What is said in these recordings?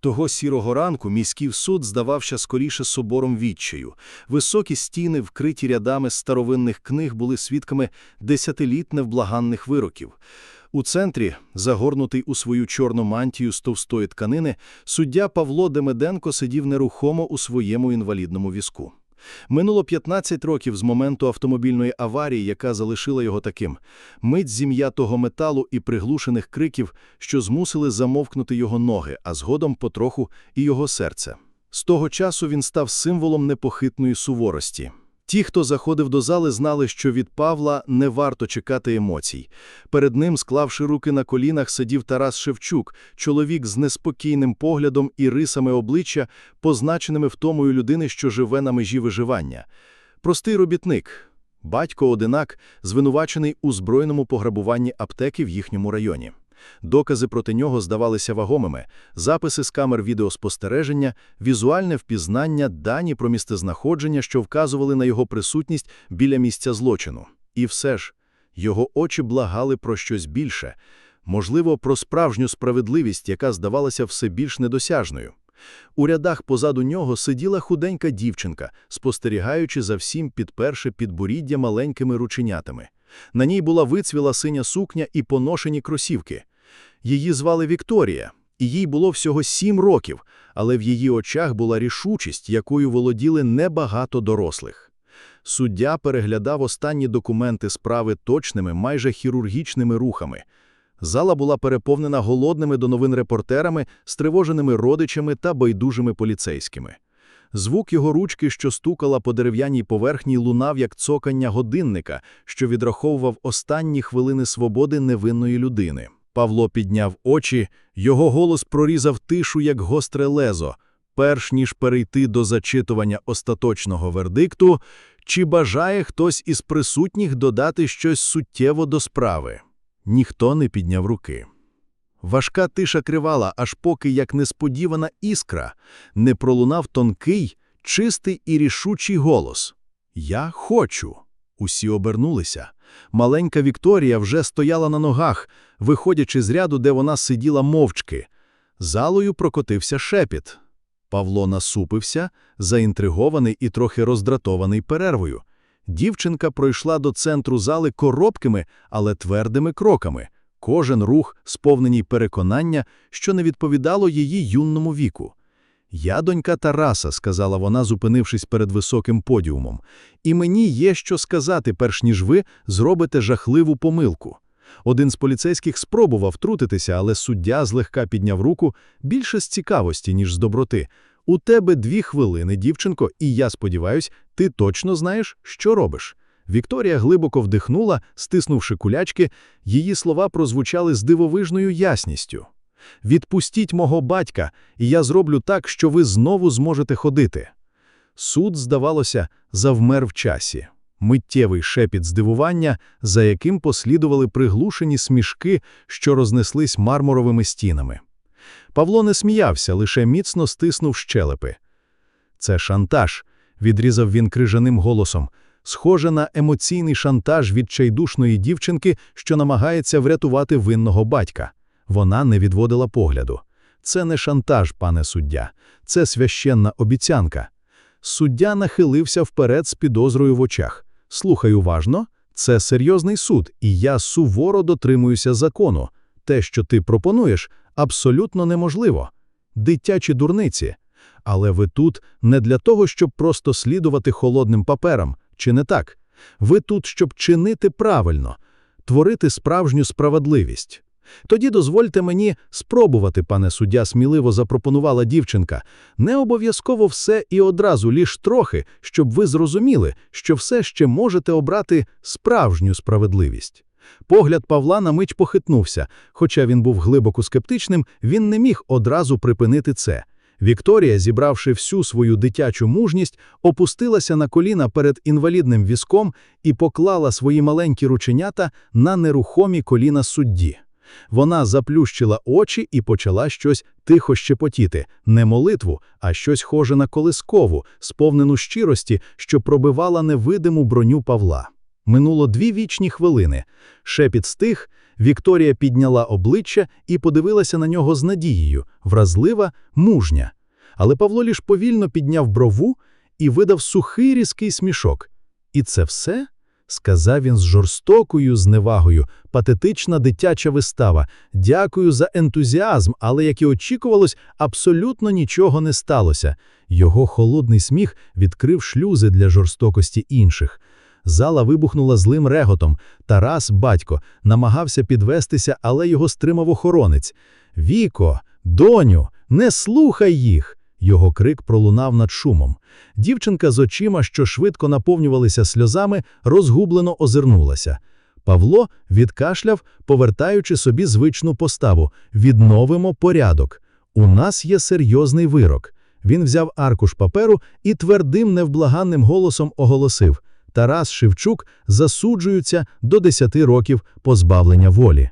Того сірого ранку міський суд здавався скоріше собором відчаю. Високі стіни, вкриті рядами старовинних книг, були свідками десятиліт невблаганних вироків. У центрі, загорнутий у свою чорну мантію з товстої тканини, суддя Павло Демеденко сидів нерухомо у своєму інвалідному візку. Минуло 15 років з моменту автомобільної аварії, яка залишила його таким. Мить зім'ятого металу і приглушених криків, що змусили замовкнути його ноги, а згодом потроху і його серце. З того часу він став символом непохитної суворості. Ті, хто заходив до зали, знали, що від Павла не варто чекати емоцій. Перед ним, склавши руки на колінах, сидів Тарас Шевчук, чоловік з неспокійним поглядом і рисами обличчя, позначеними втомою людини, що живе на межі виживання. Простий робітник, батько-одинак, звинувачений у збройному пограбуванні аптеки в їхньому районі. Докази проти нього здавалися вагомими, записи з камер відеоспостереження, візуальне впізнання, дані про місцезнаходження, що вказували на його присутність біля місця злочину. І все ж, його очі благали про щось більше, можливо, про справжню справедливість, яка здавалася все більш недосяжною. У рядах позаду нього сиділа худенька дівчинка, спостерігаючи за всім підперши підборіддя маленькими рученятами. На ній була вицвіла синя сукня і поношені кросівки. Її звали Вікторія, і їй було всього сім років, але в її очах була рішучість, якою володіли небагато дорослих. Суддя переглядав останні документи справи точними, майже хірургічними рухами. Зала була переповнена голодними до новин репортерами, стривоженими родичами та байдужими поліцейськими. Звук його ручки, що стукала по дерев'яній поверхні, лунав як цокання годинника, що відраховував останні хвилини свободи невинної людини. Павло підняв очі, його голос прорізав тишу, як гостре лезо. Перш ніж перейти до зачитування остаточного вердикту, чи бажає хтось із присутніх додати щось суттєво до справи? Ніхто не підняв руки. Важка тиша кривала, аж поки, як несподівана іскра, не пролунав тонкий, чистий і рішучий голос. Я хочу. Усі обернулися. Маленька Вікторія вже стояла на ногах, виходячи з ряду, де вона сиділа мовчки. Залою прокотився шепіт. Павло насупився, заінтригований і трохи роздратований перервою. Дівчинка пройшла до центру зали коробкими, але твердими кроками. Кожен рух, сповненій переконання, що не відповідало її юнному віку. Я донька Тараса, сказала вона, зупинившись перед високим подіумом, і мені є що сказати, перш ніж ви зробите жахливу помилку. Один з поліцейських спробував втрутитися, але суддя злегка підняв руку більше з цікавості, ніж з доброти. У тебе дві хвилини, дівчинко, і я сподіваюсь, ти точно знаєш, що робиш. Вікторія глибоко вдихнула, стиснувши кулячки, її слова прозвучали з дивовижною ясністю. Відпустіть мого батька, і я зроблю так, що ви знову зможете ходити. Суд, здавалося, завмер в часі. Миттєвий шепіт здивування, за яким послідували приглушені смішки, що рознеслись мармуровими стінами. Павло не сміявся, лише міцно стиснув щелепи. Це шантаж, відрізав він крижаним голосом, схоже на емоційний шантаж відчайдушної дівчинки, що намагається врятувати винного батька. Вона не відводила погляду. Це не шантаж, пане суддя, це священна обіцянка. Суддя нахилився вперед з підозрою в очах. Слухай уважно, це серйозний суд, і я суворо дотримуюся закону. Те, що ти пропонуєш, абсолютно неможливо. Дитячі дурниці. Але ви тут не для того, щоб просто слідувати холодним паперам, чи не так? Ви тут, щоб чинити правильно, творити справжню справедливість. Тоді дозвольте мені спробувати, пане суддя, сміливо запропонувала дівчинка. Не обов'язково все і одразу ліж трохи, щоб ви зрозуміли, що все ще можете обрати справжню справедливість. Погляд Павла на мить похитнувся, хоча він був глибоко скептичним, він не міг одразу припинити це. Вікторія, зібравши всю свою дитячу мужність, опустилася на коліна перед інвалідним візком і поклала свої маленькі рученята на нерухомі коліна судді. Вона заплющила очі і почала щось тихо щепотіти, не молитву, а щось схоже на колискову, сповнену щирості, що пробивала невидиму броню Павла. Минуло дві вічні хвилини. Шепіт стих, Вікторія підняла обличчя і подивилася на нього з надією, вразлива, мужня. Але Павло лиш повільно підняв брову і видав сухий різкий смішок. І це все? Сказав він з жорстокою зневагою, патетична дитяча вистава. Дякую за ентузіазм, але, як і очікувалось, абсолютно нічого не сталося. Його холодний сміх відкрив шлюзи для жорстокості інших. Зала вибухнула злим реготом. Тарас, батько, намагався підвестися, але його стримав охоронець. Віко, доню, не слухай їх. Його крик пролунав над шумом. Дівчинка з очима, що швидко наповнювалися сльозами, розгублено озирнулася. Павло відкашляв, повертаючи собі звичну поставу відновимо порядок. У нас є серйозний вирок. Він взяв аркуш паперу і твердим, невблаганним голосом оголосив Тарас Шевчук засуджується до 10 років позбавлення волі.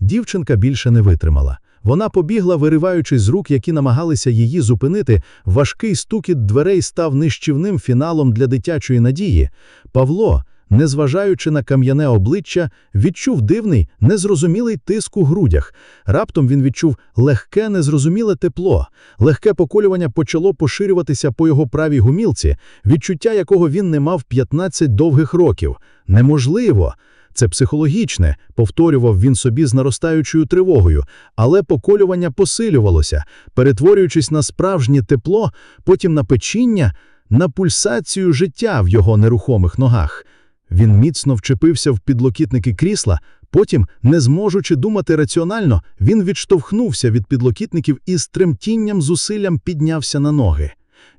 Дівчинка більше не витримала. Вона побігла, вириваючись з рук, які намагалися її зупинити. Важкий стукіт дверей став нищівним фіналом для дитячої надії. Павло, незважаючи на кам'яне обличчя, відчув дивний, незрозумілий тиск у грудях. Раптом він відчув легке, незрозуміле тепло. Легке поколювання почало поширюватися по його правій гумілці, відчуття якого він не мав 15 довгих років. Неможливо. Це психологічне, повторював він собі з наростаючою тривогою, але поколювання посилювалося, перетворюючись на справжнє тепло, потім на печіння, на пульсацію життя в його нерухомих ногах. Він міцно вчепився в підлокітники крісла, потім, не зможучи думати раціонально, він відштовхнувся від підлокітників і з тремтінням зусиллям піднявся на ноги.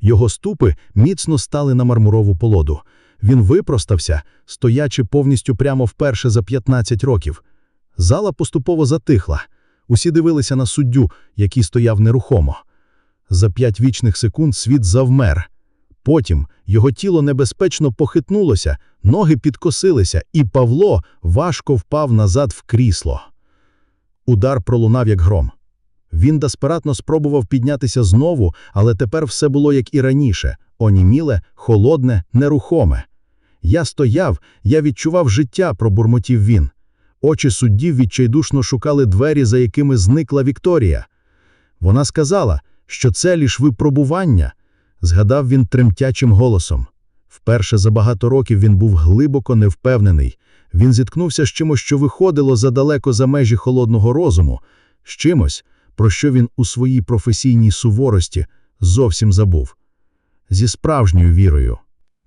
Його ступи міцно стали на мармурову полоду. Він випростався, стоячи повністю прямо вперше за 15 років. Зала поступово затихла. Усі дивилися на суддю, який стояв нерухомо. За п'ять вічних секунд світ завмер. Потім його тіло небезпечно похитнулося, ноги підкосилися, і Павло важко впав назад в крісло. Удар пролунав, як гром. Він десператно спробував піднятися знову, але тепер все було як і раніше оніміле, холодне, нерухоме. Я стояв, я відчував життя, пробурмотів він. Очі суддів відчайдушно шукали двері, за якими зникла Вікторія. Вона сказала, що це лиш випробування, згадав він тремтячим голосом. Вперше за багато років він був глибоко невпевнений. Він зіткнувся з чимось, що виходило задалеко за межі холодного розуму, з чимось, про що він у своїй професійній суворості зовсім забув. Зі справжньою вірою.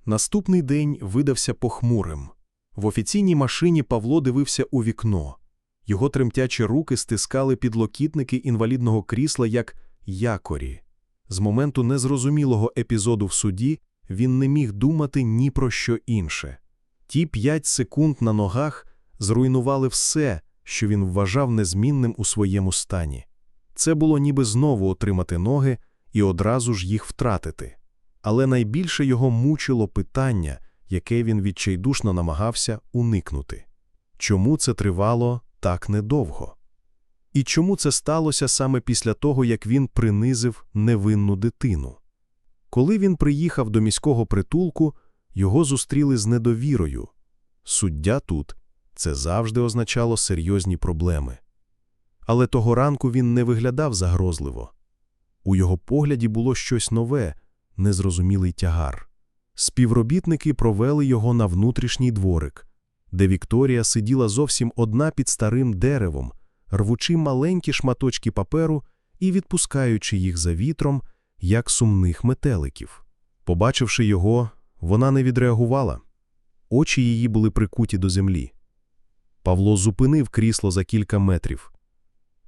Наступний день видався похмурим. В офіційній машині Павло дивився у вікно. Його тремтячі руки стискали підлокітники інвалідного крісла як якорі. З моменту незрозумілого епізоду в суді він не міг думати ні про що інше. Ті п'ять секунд на ногах зруйнували все, що він вважав незмінним у своєму стані. Це було ніби знову отримати ноги і одразу ж їх втратити. Але найбільше його мучило питання, яке він відчайдушно намагався уникнути чому це тривало так недовго? І чому це сталося саме після того, як він принизив невинну дитину? Коли він приїхав до міського притулку, його зустріли з недовірою. Суддя тут це завжди означало серйозні проблеми. Але того ранку він не виглядав загрозливо. У його погляді було щось нове незрозумілий тягар. Співробітники провели його на внутрішній дворик, де Вікторія сиділа зовсім одна під старим деревом, рвучи маленькі шматочки паперу і відпускаючи їх за вітром, як сумних метеликів. Побачивши його, вона не відреагувала. Очі її були прикуті до землі. Павло зупинив крісло за кілька метрів.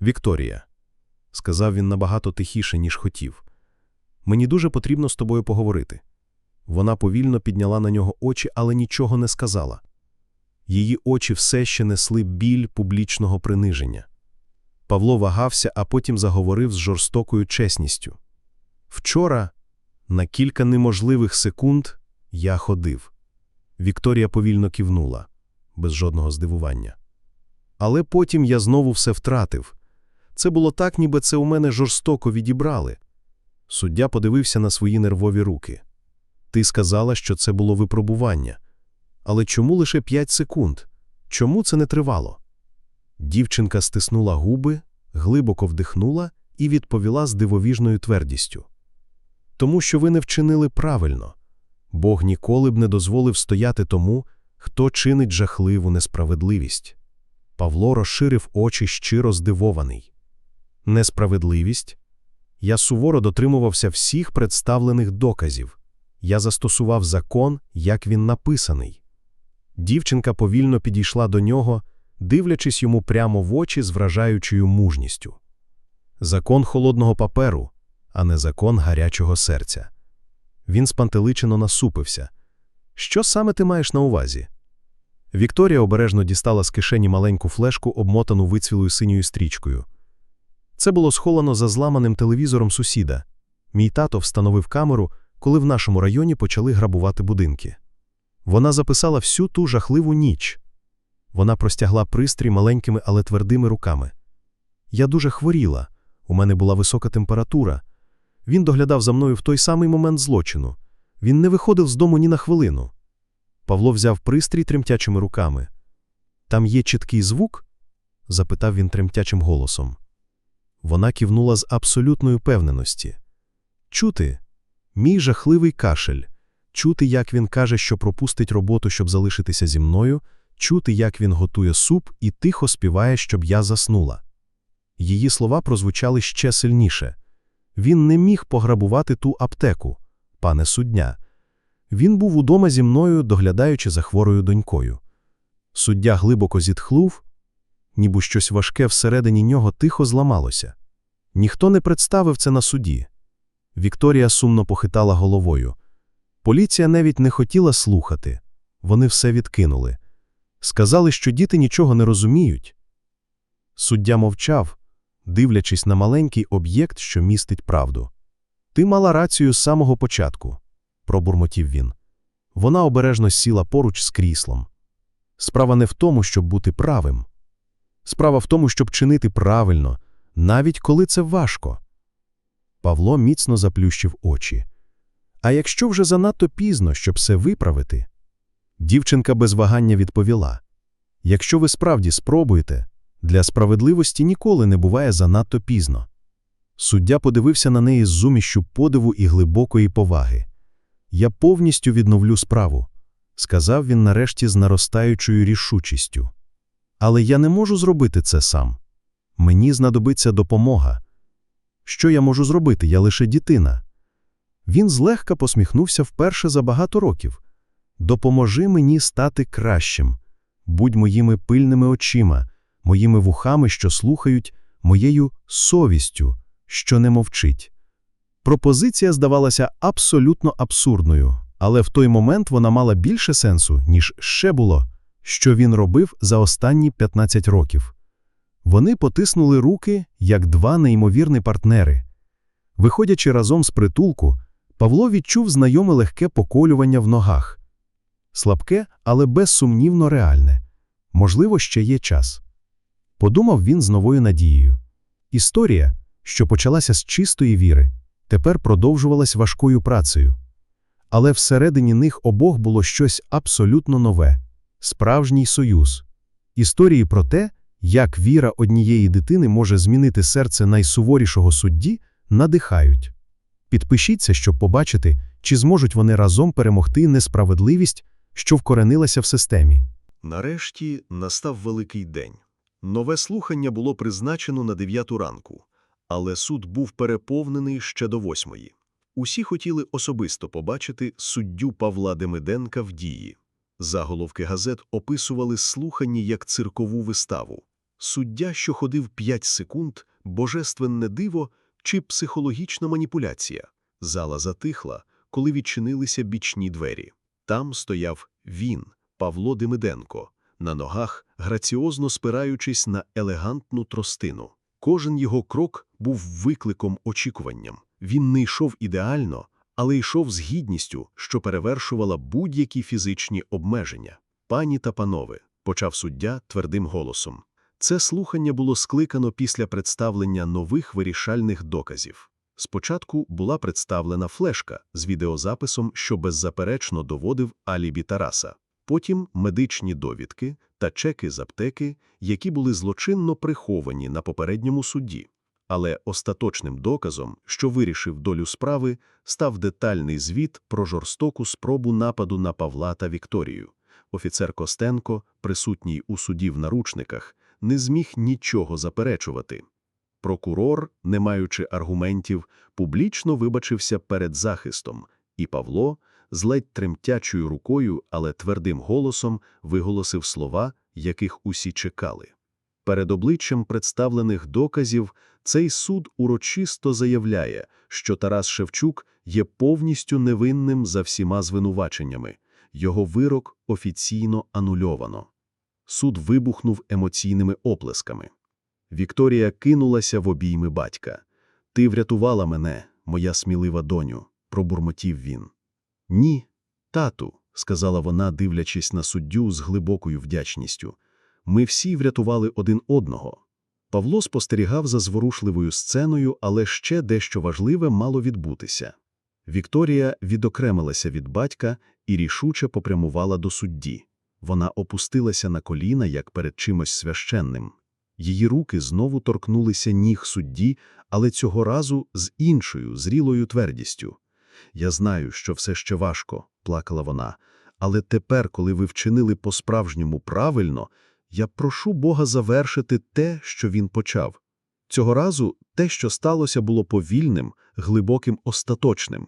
Вікторія, сказав він набагато тихіше, ніж хотів. Мені дуже потрібно з тобою поговорити. Вона повільно підняла на нього очі, але нічого не сказала. Її очі все ще несли біль публічного приниження. Павло вагався, а потім заговорив з жорстокою чесністю. Вчора, на кілька неможливих секунд, я ходив. Вікторія повільно кивнула, без жодного здивування. Але потім я знову все втратив. Це було так, ніби це у мене жорстоко відібрали. Суддя подивився на свої нервові руки. Ти сказала, що це було випробування. Але чому лише 5 секунд? Чому це не тривало? Дівчинка стиснула губи, глибоко вдихнула і відповіла з дивовіжною твердістю. Тому що ви не вчинили правильно. Бог ніколи б не дозволив стояти тому, хто чинить жахливу несправедливість. Павло розширив очі щиро здивований. Несправедливість? Я суворо дотримувався всіх представлених доказів. Я застосував закон, як він написаний. Дівчинка повільно підійшла до нього, дивлячись йому прямо в очі з вражаючою мужністю. Закон холодного паперу, а не закон гарячого серця. Він спантеличено насупився. Що саме ти маєш на увазі? Вікторія обережно дістала з кишені маленьку флешку, обмотану вицвілою синьою стрічкою. Це було сховано за зламаним телевізором сусіда. Мій тато встановив камеру, коли в нашому районі почали грабувати будинки. Вона записала всю ту жахливу ніч. Вона простягла пристрій маленькими, але твердими руками. Я дуже хворіла, у мене була висока температура. Він доглядав за мною в той самий момент злочину. Він не виходив з дому ні на хвилину. Павло взяв пристрій тремтячими руками. Там є чіткий звук? запитав він тремтячим голосом. Вона кивнула з абсолютної певненості. Чути мій жахливий кашель, чути, як він каже, що пропустить роботу, щоб залишитися зі мною, чути, як він готує суп і тихо співає, щоб я заснула. Її слова прозвучали ще сильніше. Він не міг пограбувати ту аптеку, пане суддя. Він був удома зі мною, доглядаючи за хворою донькою. Суддя глибоко зітхнув, ніби щось важке всередині нього тихо зламалося. Ніхто не представив це на суді. Вікторія сумно похитала головою. Поліція навіть не хотіла слухати. Вони все відкинули. Сказали, що діти нічого не розуміють. Суддя мовчав, дивлячись на маленький об'єкт, що містить правду. Ти мала рацію з самого початку, пробурмотів він. Вона обережно сіла поруч з кріслом. Справа не в тому, щоб бути правим. Справа в тому, щоб чинити правильно, навіть коли це важко. Павло міцно заплющив очі. А якщо вже занадто пізно, щоб все виправити? Дівчинка без вагання відповіла: Якщо ви справді спробуєте, для справедливості ніколи не буває занадто пізно. Суддя подивився на неї з зумішчю подиву і глибокої поваги. Я повністю відновлю справу, сказав він нарешті з наростаючою рішучістю. Але я не можу зробити це сам. Мені знадобиться допомога. Що я можу зробити? Я лише дитина. Він злегка посміхнувся вперше за багато років. Допоможи мені стати кращим. Будь моїми пильними очима, моїми вухами, що слухають, моєю совістю, що не мовчить. Пропозиція здавалася абсолютно абсурдною, але в той момент вона мала більше сенсу, ніж ще було, що він робив за останні 15 років. Вони потиснули руки, як два неймовірні партнери. Виходячи разом з притулку, Павло відчув знайоме легке поколювання в ногах. Слабке, але безсумнівно реальне. Можливо, ще є час. Подумав він з новою надією. Історія, що почалася з чистої віри, тепер продовжувалась важкою працею. Але всередині них обох було щось абсолютно нове справжній союз. Історії про те, як віра однієї дитини може змінити серце найсуворішого судді, надихають. Підпишіться, щоб побачити, чи зможуть вони разом перемогти несправедливість, що вкоренилася в системі. Нарешті настав великий день. Нове слухання було призначено на дев'яту ранку, але суд був переповнений ще до восьмої. Усі хотіли особисто побачити суддю Павла Демиденка в дії. Заголовки газет описували слухання як циркову виставу. Суддя, що ходив 5 секунд, божественне диво чи психологічна маніпуляція. Зала затихла, коли відчинилися бічні двері. Там стояв він, Павло Демиденко, на ногах, граціозно спираючись на елегантну тростину. Кожен його крок був викликом очікуванням. Він не йшов ідеально, але йшов з гідністю, що перевершувала будь-які фізичні обмеження. Пані та панове, почав суддя твердим голосом. Це слухання було скликано після представлення нових вирішальних доказів. Спочатку була представлена флешка з відеозаписом, що беззаперечно доводив алібі Тараса. Потім медичні довідки та чеки з аптеки, які були злочинно приховані на попередньому суді. Але остаточним доказом, що вирішив долю справи, став детальний звіт про жорстоку спробу нападу на Павла та Вікторію. Офіцер Костенко, присутній у суді в наручниках, не зміг нічого заперечувати. Прокурор, не маючи аргументів, публічно вибачився перед захистом, і Павло, з ледь тремтячою рукою, але твердим голосом, виголосив слова, яких усі чекали. Перед обличчям представлених доказів цей суд урочисто заявляє, що Тарас Шевчук є повністю невинним за всіма звинуваченнями. Його вирок офіційно анульовано. Суд вибухнув емоційними оплесками. Вікторія кинулася в обійми батька. «Ти врятувала мене, моя смілива доню», – пробурмотів він. «Ні, тату», – сказала вона, дивлячись на суддю з глибокою вдячністю. «Ми всі врятували один одного». Павло спостерігав за зворушливою сценою, але ще дещо важливе мало відбутися. Вікторія відокремилася від батька і рішуче попрямувала до судді. Вона опустилася на коліна, як перед чимось священним. Її руки знову торкнулися ніг судді, але цього разу з іншою, зрілою твердістю. «Я знаю, що все ще важко», – плакала вона, «але тепер, коли ви вчинили по-справжньому правильно, я прошу Бога завершити те, що він почав. Цього разу те, що сталося, було повільним, глибоким, остаточним.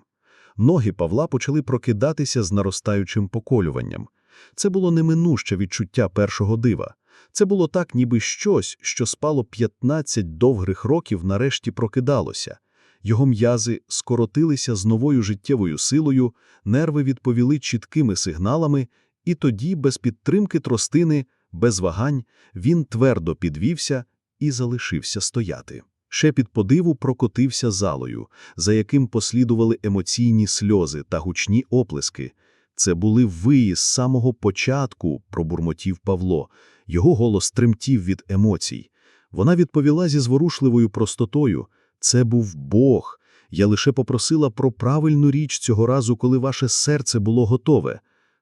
Ноги Павла почали прокидатися з наростаючим поколюванням. Це було неминуще відчуття першого дива. Це було так, ніби щось, що спало 15 довгих років, нарешті прокидалося. Його м'язи скоротилися з новою життєвою силою, нерви відповіли чіткими сигналами, і тоді, без підтримки тростини, без вагань, він твердо підвівся і залишився стояти. Шепіт подиву прокотився залою, за яким послідували емоційні сльози та гучні оплески. Це були ви з самого початку, пробурмотів Павло. Його голос тремтів від емоцій. Вона відповіла зі зворушливою простотою. Це був Бог. Я лише попросила про правильну річ цього разу, коли ваше серце було готове.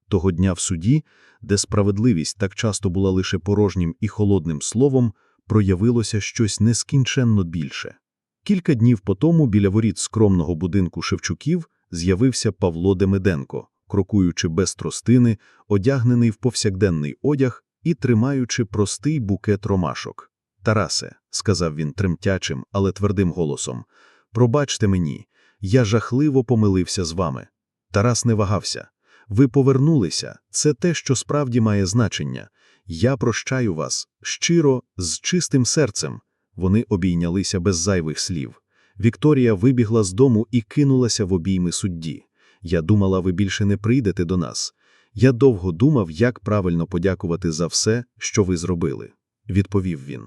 Того дня в суді, де справедливість так часто була лише порожнім і холодним словом, проявилося щось нескінченно більше. Кілька днів потому біля воріт скромного будинку Шевчуків з'явився Павло Демиденко, крокуючи без тростини, одягнений в повсякденний одяг і тримаючи простий букет ромашок. «Тарасе», – сказав він тремтячим, але твердим голосом, – «пробачте мені, я жахливо помилився з вами». Тарас не вагався. «Ви повернулися, це те, що справді має значення. Я прощаю вас, щиро, з чистим серцем». Вони обійнялися без зайвих слів. Вікторія вибігла з дому і кинулася в обійми судді. «Я думала, ви більше не прийдете до нас. Я довго думав, як правильно подякувати за все, що ви зробили», – відповів він.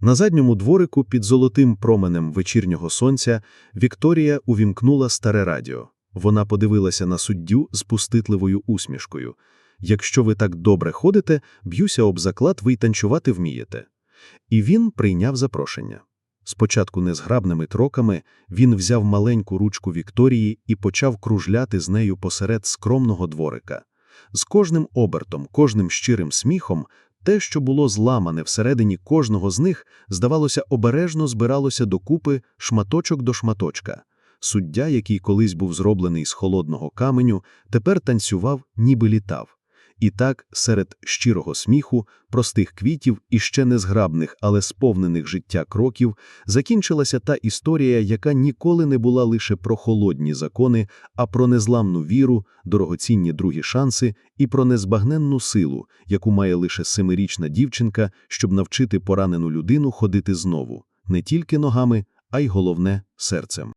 На задньому дворику під золотим променем вечірнього сонця Вікторія увімкнула старе радіо. Вона подивилася на суддю з пуститливою усмішкою. «Якщо ви так добре ходите, б'юся об заклад, ви й танцювати вмієте». І він прийняв запрошення. Спочатку незграбними кроками він взяв маленьку ручку Вікторії і почав кружляти з нею посеред скромного дворика. З кожним обертом, кожним щирим сміхом те, що було зламане всередині кожного з них, здавалося, обережно збиралося докупи шматочок до шматочка. Суддя, який колись був зроблений з холодного каменю, тепер танцював, ніби літав. І так, серед щирого сміху, простих квітів і ще незграбних, але сповнених життя кроків, закінчилася та історія, яка ніколи не була лише про холодні закони, а про незламну віру, дорогоцінні другі шанси і про незбагненну силу, яку має лише семирічна дівчинка, щоб навчити поранену людину ходити знову, не тільки ногами, а й головне серцем.